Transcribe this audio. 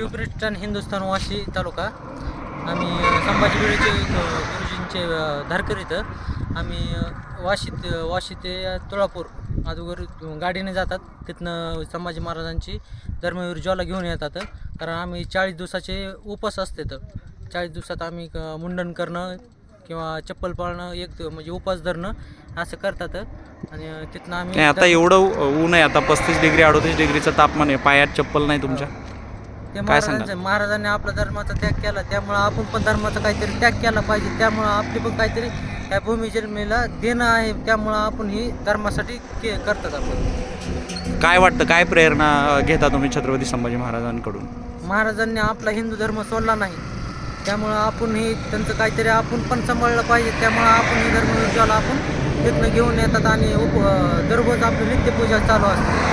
शिवख्रिस्टन हिंदुस्थान वाशी तालुका. आम्ही संभाजी अ, गुरुजींचे धारकर इथं. आम्ही अ, वाशीत वाशी ते तुळापूर अगोदर गाडीने जातात. तिथनं संभाजी महाराजांची धर्मवीर ज्वाला घेऊन येतात. कारण आम्ही चाळीस दिवसाचे उपास असते तर चाळीस दिवसात आम्ही क- मुंडन करणं किंवा चप्पल पाळणं एक म्हणजे उपास धरणं असं करतात. आणि तिथनं आम्ही आता एवढं ऊ- ऊन आहे. आता पस्तीस डिग्री अडोतीस डिग्रीचं तापमान आहे. पायात चप्पल नाही तुमच्या? ते काय महाराजांचं महाराजांनी आपला धर्माचा त्याग केला त्यामुळं आपण पण धर्माचा काहीतरी त्याग केला पाहिजे त्यामुळं आपली पण काहीतरी या भूमी जन्मेला देणं आहे त्यामुळं आपण ही धर्मासाठी के करतात आपण. काय वाटतं काय प्रेरणा अ, घेता तुम्ही छत्रपती संभाजी महाराजांकडून? महाराजांनी आपला हिंदू धर्म सोडला नाही. त्यामुळं आपण ही त्यांचं काहीतरी आपण पण सांभाळलं पाहिजे त्यामुळं आपण ही धर्मविचाराला आपण तिथनं घेऊन येतात आणि उप दररोज आपली नित्यपूजा चालू असते.